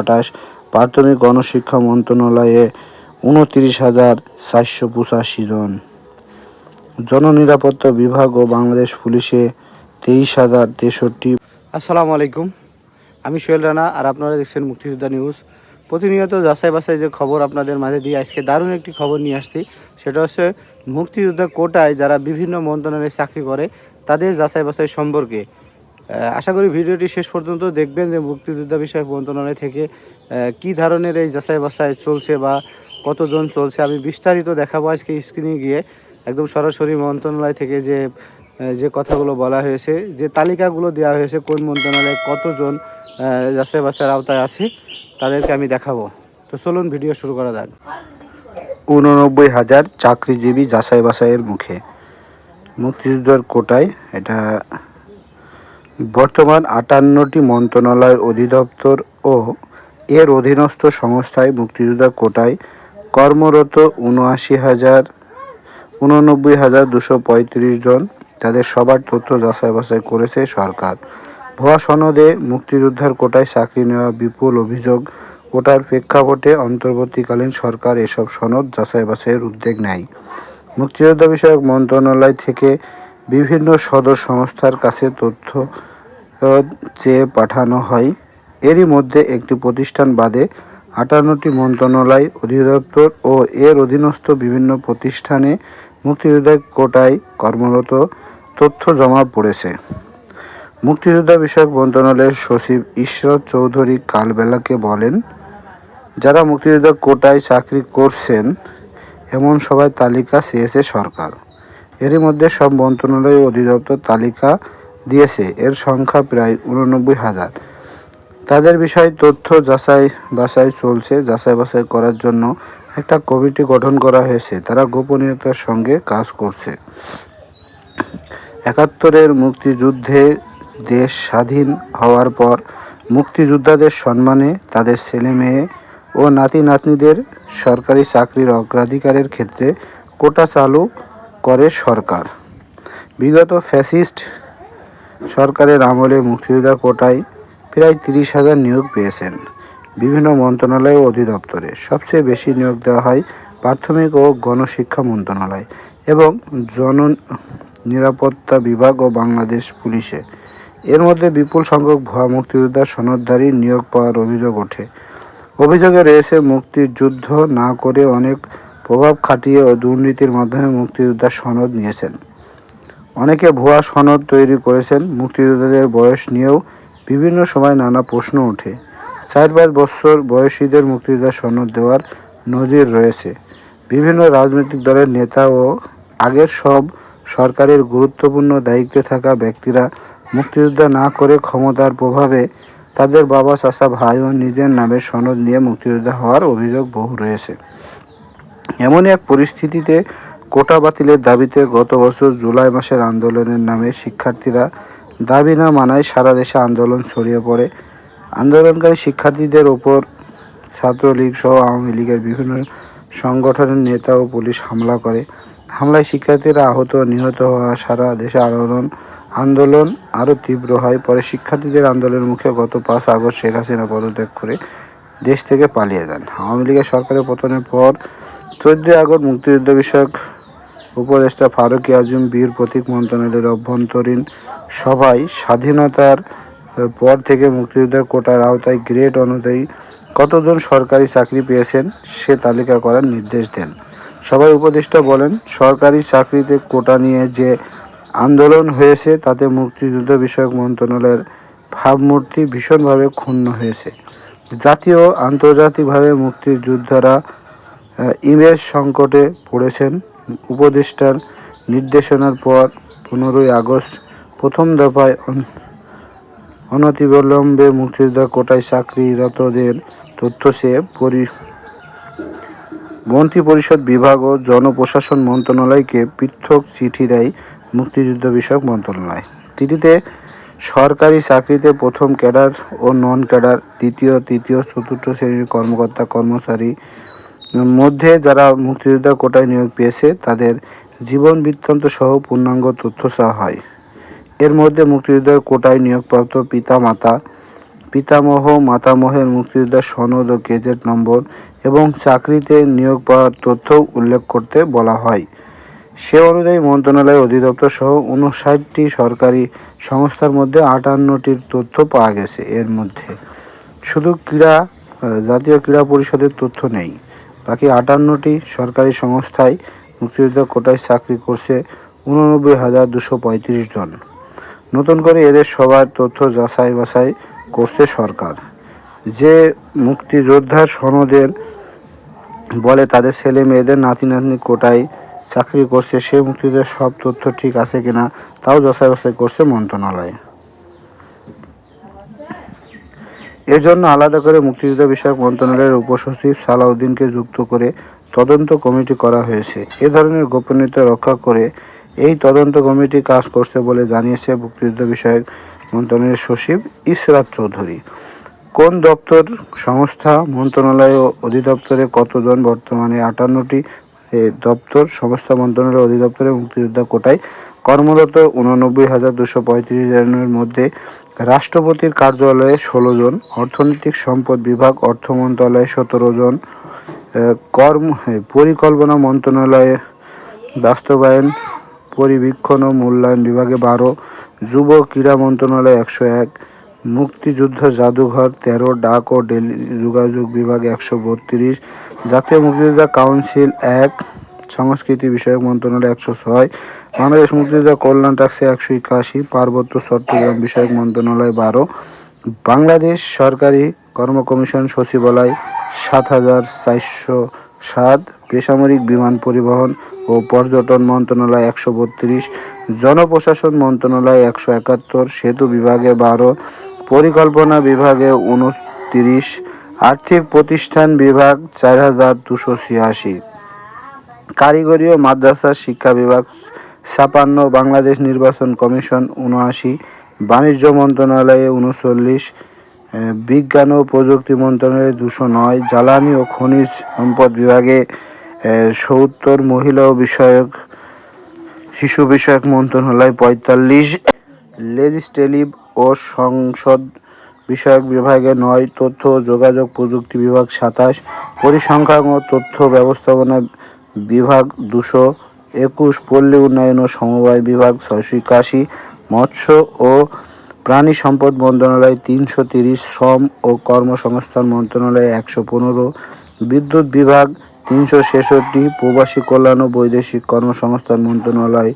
আঠাশ, প্রাথমিক গণশিক্ষা মন্ত্রণালয়ে উনত্রিশ হাজার চারশো পঁচাশি জন। জননিরাপত্তা বিভাগ ও বাংলাদেশ পুলিশে তেইশ হাজার তেষট্টি আসসালামু আলাইকুম। আমি সোহেল রানা আর আপনারা দেখছেন মুক্তিযোদ্ধা নিউজ। প্রতিনিয়ত যাচাই বাছাই যে খবর আপনাদের মাঝে দিয়ে আজকে দারুণ একটি খবর নিয়ে আসছি। সেটা হচ্ছে মুক্তিযোদ্ধা কোটায় যারা বিভিন্ন মন্ত্রণালয়ে চাকরি করে, তাদের যাচাই বাছাই সম্পর্কে আশা করি ভিডিওটি শেষ পর্যন্ত দেখবেন যে মুক্তিযোদ্ধা বিষয়ক মন্ত্রণালয় থেকে কী ধরনের এই যাচাই বাছাই চলছে বা কতজন চলছে, আমি বিস্তারিত দেখাবো আজকে স্ক্রিনে গিয়ে। একদম সরাসরি মন্ত্রণালয় থেকে যে যে কথাগুলো বলা হয়েছে, যে তালিকাগুলো দেওয়া হয়েছে, কোন মন্ত্রণালয়ে কতজন যাচাই বাছাইয়ের আওতায় আছে, তাদেরকে আমি দেখাবো। তো চলুন ভিডিও শুরু করা যাক। উননব্বই হাজার চাকরিজীবী যাচাই বাছাইয়ের মুখে। মুক্তিযুদ্ধের কোটায় এটা বর্তমান আটান্নটি মন্ত্রণালয় অধিদপ্তর ও এর অধীনস্থ সংস্থায় মুক্তিযোদ্ধা কোটায় কর্মরত উনআশি হাজার, উননব্বই হাজার দুশো পঁয়ত্রিশ জন তাদের সবার তথ্য যাচাই বাছাই করেছে সরকার। ভুয়া সনদে মুক্তিযোদ্ধার কোটায় চাকরি নেওয়া বিপুল অভিযোগ। ওটার প্রেক্ষাপটে অন্তর্বর্তীকালীন সরকার এসব সনদ যাচাই বাছাইয়ের উদ্যোগ নেয়। মুক্তিযোদ্ধা বিষয়ক মন্ত্রণালয় থেকে বিভিন্ন সদর সংস্থার কাছে তথ্য চেয়ে পাঠানো হয়। এরই মধ্যে একটি প্রতিষ্ঠান বাদে আটান্নটি মন্ত্রণালয় অধিদপ্তর ও এর অধীনস্থ বিভিন্ন প্রতিষ্ঠানে মুক্তিযোদ্ধা কোটায় কর্মরত তথ্য জমা পড়েছে। মুক্তিযোদ্ধা বিষয়ক মন্ত্রণালয়ের সচিব ঈশ্বর চৌধুরী কালবেলাকে বলেন, যারা মুক্তিযোদ্ধা কোটায় চাকরি করছেন, এমন সবাই তালিকা চেয়েছে সরকার। এরই মধ্যে সব মন্ত্রণালয় অধিদপ্তর তালিকা দিয়েছে। এর সংখ্যা প্রায় উননব্বই হাজার। তাদের বিষয়ে তথ্য যাচাই বাছাই চলছে। যাচাই বাছাই করার জন্য একটা কমিটি গঠন করা হয়েছে। তারা গোপনীয়তার সঙ্গে কাজ করছে। একাত্তরের মুক্তিযুদ্ধে দেশ স্বাধীন হওয়ার পর মুক্তিযোদ্ধাদের সম্মানে তাদের ছেলে মেয়ে ও নাতি নাতনিদের সরকারি চাকরির অগ্রাধিকারের ক্ষেত্রে কোটা চালু করে সরকার। বিগত ফ্যাসিস্ট সরকারের আমলে মুক্তিযোদ্ধা কোটায় প্রায় তিরিশ হাজার নিয়োগ পেয়েছেন। বিভিন্ন মন্ত্রণালয় ও অধিদপ্তরে সবচেয়ে বেশি নিয়োগ দেওয়া হয় প্রাথমিক ও গণশিক্ষা মন্ত্রণালয় এবং জন নিরাপত্তা বিভাগ ও বাংলাদেশ পুলিশে। এর মধ্যে বিপুল সংখ্যক ভুয়া মুক্তিযোদ্ধা সনদধারী নিয়োগ পাওয়ার অভিযোগ ওঠে। অভিযোগে রয়েছে, মুক্তিযুদ্ধ না করে অনেক প্রভাব খাটিয়ে ও দুর্নীতির মাধ্যমে মুক্তিযোদ্ধার সনদ নিয়েছেন। অনেকে ভুয়া সনদ তৈরি করেছেন, মুক্তিযোদ্ধাদের বয়স নিয়েও বিভিন্ন সময় নানা প্রশ্ন ওঠে। চার পাঁচ বছর বয়সীদের মুক্তিযোদ্ধা সনদ দেওয়ার নজির রয়েছে। বিভিন্ন রাজনৈতিক দলের নেতা ও আগের সব সরকারের গুরুত্বপূর্ণ দায়িত্বে থাকা ব্যক্তিরা মুক্তিযুদ্ধ না করে ক্ষমতার প্রভাবে তাদের বাবা, চাচা, ভাই ও নিজের নামে সনদ নিয়ে মুক্তিযোদ্ধা হওয়ার অভিযোগ বহু রয়েছে। এমনই এক পরিস্থিতিতে কোটা বাতিলের দাবিতে গত বছর জুলাই মাসের আন্দোলনের নামে শিক্ষার্থীরা দাবি না মানায় সারা দেশে আন্দোলন ছড়িয়ে পড়ে। আন্দোলনকারী শিক্ষার্থীদের ওপর ছাত্রলীগ সহ আওয়ামী লীগের বিভিন্ন সংগঠনের নেতা ও পুলিশ হামলা করে। হামলায় শিক্ষার্থীরা আহত নিহত হওয়া সারা দেশে আন্দোলন আন্দোলন আরও তীব্র হয়। পরে শিক্ষার্থীদের আন্দোলনের মুখে গত পাঁচ আগস্ট শেখ হাসিনা পদত্যাগ করে দেশ থেকে পালিয়ে যান। আওয়ামী লীগের সরকারের পতনের পর চোদ্দই আগস্ট মুক্তিযুদ্ধ বিষয়ক উপদেষ্টা ফারুক আজম বীর প্রতীক মন্ত্রণালয়ের অভ্যন্তরীণ সভায় স্বাধীনতার পর থেকে মুক্তিযুদ্ধের কোটার আওতায় গ্রেড অনুযায়ী কতজন সরকারি চাকরি পেয়েছেন সে তালিকা করার নির্দেশ দেন। সবাই উপদেষ্টা বলেন, সরকারি চাকরিতে কোটা নিয়ে যে আন্দোলন হয়েছে, তাতে মুক্তিযুদ্ধ বিষয়ক মন্ত্রণালয়ের ভাবমূর্তি ভীষণভাবে ক্ষুণ্ণ হয়েছে। জাতীয় আন্তর্জাতিকভাবে মুক্তিযোদ্ধারা ইমেজ সংকটে পড়েছেন। উপদেষ্টার নির্দেশনার পর পনেরোই আগস্ট প্রথম দফায় অন- অনতিবিলম্বে মুক্তিযোদ্ধা কোটায় চাকরিরতদের তথ্য চেয়ে পরি মন্ত্রী পরিষদ বিভাগ ও জনপ্রশাসন মন্ত্রণালয়কে পৃথক চিঠি দেয় মুক্তিযুদ্ধ বিষয়ক মন্ত্রণালয়। চিঠিতে সরকারি চাকরিতে প্রথম ক্যাডার ও নন ক্যাডার, দ্বিতীয়, তৃতীয়, চতুর্থ শ্রেণির কর্মকর্তা, কর্মচারী মধ্যে যারা মুক্তিযোদ্ধা কোটায় নিয়োগ পেয়েছে, তাদের জীবন বৃত্তান্ত সহ পূর্ণাঙ্গ তথ্য চাওয়া হয়। এর মধ্যে মুক্তিযোদ্ধার কোটায় নিয়োগপ্রাপ্ত পিতা মাতা পিতামহ, মাতামহের মুক্তিযোদ্ধা সনদ ও গেজেট নম্বর এবং চাকরিতে নিয়োগ পাওয়ার তথ্য উল্লেখ করতে বলা হয়। সে অনুযায়ী মন্ত্রণালয় অধিদপ্তর সহ উনষাটটি সরকারি সংস্থার মধ্যে আটান্নটির তথ্য পাওয়া গেছে। এর মধ্যে শুধু ক্রীড়া জাতীয় ক্রীড়া পরিষদের তথ্য নেই। বাকি আটান্নটি সরকারি সংস্থায় মুক্তিযোদ্ধা কোটায় চাকরি করছে উননব্বই হাজার দুশো পঁয়ত্রিশ জন। নতুন করে এদের সবার তথ্য যাচাই বাছাই করছে সরকার। যে মুক্তিযোদ্ধার সনদের বলে তাদের ছেলে মেয়েদের নাতি নাতনি কোটায় চাকরি করছে, সে মুক্তিযোদ্ধার সব তথ্য ঠিক আছে কিনা তাও যাচাই বাছাই করছে মন্ত্রণালয়। এর জন্য আলাদা করে মুক্তিযুদ্ধ বিষয়ক মন্ত্রণালয়ের উপসচিব সালাউদ্দিনকে যুক্ত করে তদন্ত কমিটি করা হয়েছে। এ ধরনের গোপনীয়তা রক্ষা করে এই তদন্ত কমিটি কাজ করছে বলে জানিয়েছে মুক্তিযুদ্ধ বিষয়ক মন্ত্রণালয়ের সচিব ইসরাত চৌধুরী। কোন দপ্তর, সংস্থা, মন্ত্রণালয় ও অধিদপ্তরে কতজন বর্তমানে আটান্নটি দপ্তর সংস্থা মন্ত্রণালয় অধিদপ্তরে মুক্তিযোদ্ধা কোটায় কর্মরত উননব্বই হাজার দুশো পঁয়ত্রিশ জনের মধ্যে রাষ্ট্রপতির কার্যালয়ে ষোলো জন, অর্থনৈতিক সম্পদ বিভাগ, অর্থ মন্ত্রণালয়ে সতেরো জন কর্ম পরিকল্পনা মন্ত্রণালয়ে বাস্তবায়ন, পরিবীক্ষণ ও মূল্যায়ন বিভাগে বারো, যুব ক্রীড়া মন্ত্রণালয় একশো এক মুক্তিযুদ্ধ জাদুঘর, তেরো ডাক ও টেলি যোগাযোগ বিভাগ একশো বত্রিশ। জাতীয় মুক্তিযোদ্ধা কাউন্সিল এক, সংস্কৃতি বিষয়ক মন্ত্রণালয় একশো ছয়, বাংলাদেশ মুক্তিযোদ্ধা কল্যাণ ট্যাক্সে একশো একাশি, পার্বত্য চট্টগ্রাম বিষয়ক মন্ত্রণালয় বারো, বাংলাদেশ সরকারি কর্ম কমিশন সচিবালয় সাত হাজার চারশো সাত বেসামরিক বিমান পরিবহন ও পর্যটন মন্ত্রণালয় একশো বত্রিশ, জনপ্রশাসন মন্ত্রণালয় একশো একাত্তর, সেতু বিভাগে বারো, পরিকল্পনা বিভাগে উনত্রিশ আর্থিক প্রতিষ্ঠান বিভাগ চার হাজার দুশো ছিয়াশি। কারিগরি ও মাদ্রাসা শিক্ষা বিভাগ ছাপান্ন, বাংলাদেশ নির্বাচন কমিশন উনআশি বাণিজ্য মন্ত্রণালয়ে উনচল্লিশ বিজ্ঞান ও প্রযুক্তি মন্ত্রণালয়ে দুশো নয়, জ্বালানি ও খনিজ সম্পদ বিভাগে সত্তর মহিলা বিষয়ক, শিশু বিষয়ক মন্ত্রণালয় পঁয়তাল্লিশ লেজিসলেটিভ ও সংসদ বিষয়ক বিভাগে নয়, তথ্য যোগাযোগ প্রযুক্তি বিভাগ সাতাশ, পরিসংখ্যান ও তথ্য ব্যবস্থাপনা বিভাগ দুশো একুশ, পল্লী উন্নয়ন ও সমবায় বিভাগ ছয়শো একাশি, মৎস্য ও প্রাণী সম্পদ মন্ত্রণালয় তিনশো তিরিশ, শ্রম ও কর্মসংস্থান মন্ত্রণালয় একশো পনেরো, বিদ্যুৎ বিভাগ তিনশো ছেষট্টি প্রবাসী কল্যাণ ও বৈদেশিক কর্মসংস্থান মন্ত্রণালয়,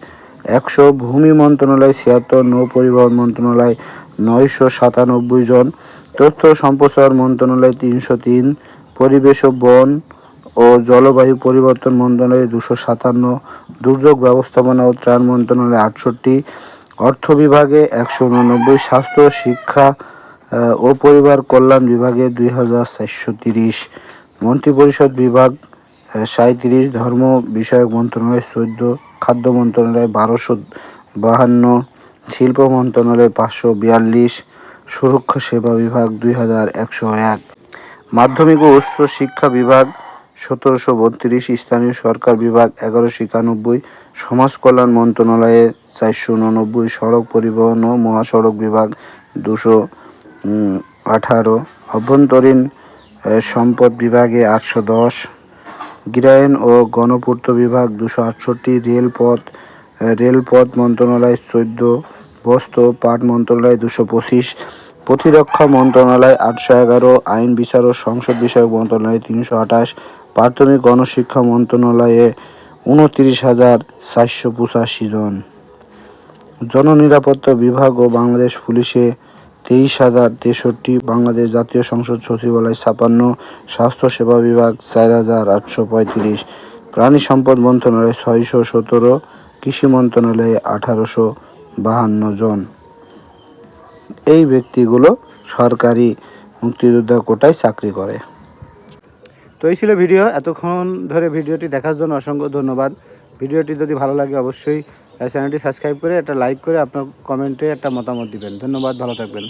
একশো ভূমি মন্ত্রণালয়, ছিয়াত্তর নৌ পরিবহন মন্ত্রণালয়, নয়শো সাতানব্বই জন, তথ্য সম্প্রচার মন্ত্রণালয় তিনশো তিন, পরিবেশ ও বন ও জলবায়ু পরিবর্তন মন্ত্রণালয় দুশো সাতান্ন, দুর্যোগ ব্যবস্থাপনা ও ত্রাণ মন্ত্রণালয় আটষট্টি, অর্থ বিভাগে একশো উননব্বই, স্বাস্থ্য, শিক্ষা ও পরিবার কল্যাণ বিভাগে দুই হাজার চারশো তিরিশ, মন্ত্রিপরিষদ বিভাগ সাঁত্রিশ ধর্ম বিষয়ক মন্ত্রণালয়, চোদ্দ খাদ্য মন্ত্রণালয়, বারোশো বাহান্ন শিল্প মন্ত্রণালয়, পাঁচশো বিয়াল্লিশ সুরক্ষা সেবা বিভাগ দুই হাজার একশো এক। মাধ্যমিক ও উচ্চ শিক্ষা বিভাগ সতেরোশো বত্রিশ, স্থানীয় সরকার বিভাগ এগারোশো একানব্বই, সমাজ কল্যাণ মন্ত্রণালয়ে চারশো উননব্বই, সড়ক পরিবহন ও মহাসড়ক বিভাগ দুশো আঠারো। অভ্যন্তরীণ সম্পদ বিভাগে আটশো দশ। গৃহায়ন ও গণপূর্ত বিভাগ দুশো আটষট্টি রেলপথ রেলপথ মন্ত্রণালয় চোদ্দ, বস্ত্র ও পাট মন্ত্রণালয় দুশো পঁচিশ, প্রতিরক্ষা মন্ত্রণালয় আটশো এগারো, আইন বিচার ও সংসদ বিষয়ক মন্ত্রণালয় তিনশো আঠাশ, প্রাথমিক গণশিক্ষা মন্ত্রণালয়ে উনত্রিশ হাজার চারশো পঁচাশি জন। জননিরাপত্তা বিভাগ ও বাংলাদেশ পুলিশে তেইশ হাজার তেষট্টি বাংলাদেশ জাতীয় সংসদ সচিবালয় ছাপান্ন, স্বাস্থ্য সেবা বিভাগ চার হাজার আটশো পঁয়ত্রিশ, প্রাণী সম্পদ মন্ত্রণালয় ছয়শো সতেরো, কৃষি মন্ত্রণালয়ে আঠারোশো বাহান্ন জন। এই ব্যক্তিগুলো সরকারি মুক্তিযোদ্ধা কোটায় চাকরি করে। তো এই ছিল ভিডিও। এতক্ষণ ধরে ভিডিওটি দেখার জন্য অসংখ্য ধন্যবাদ। ভিডিওটি যদি ভালো লাগে অবশ্যই চ্যানেলটি সাবস্ক্রাইব করে একটা লাইক করে আপনার কমেন্টে একটা মতামত দিবেন। ধন্যবাদ ভালো থাকবেন।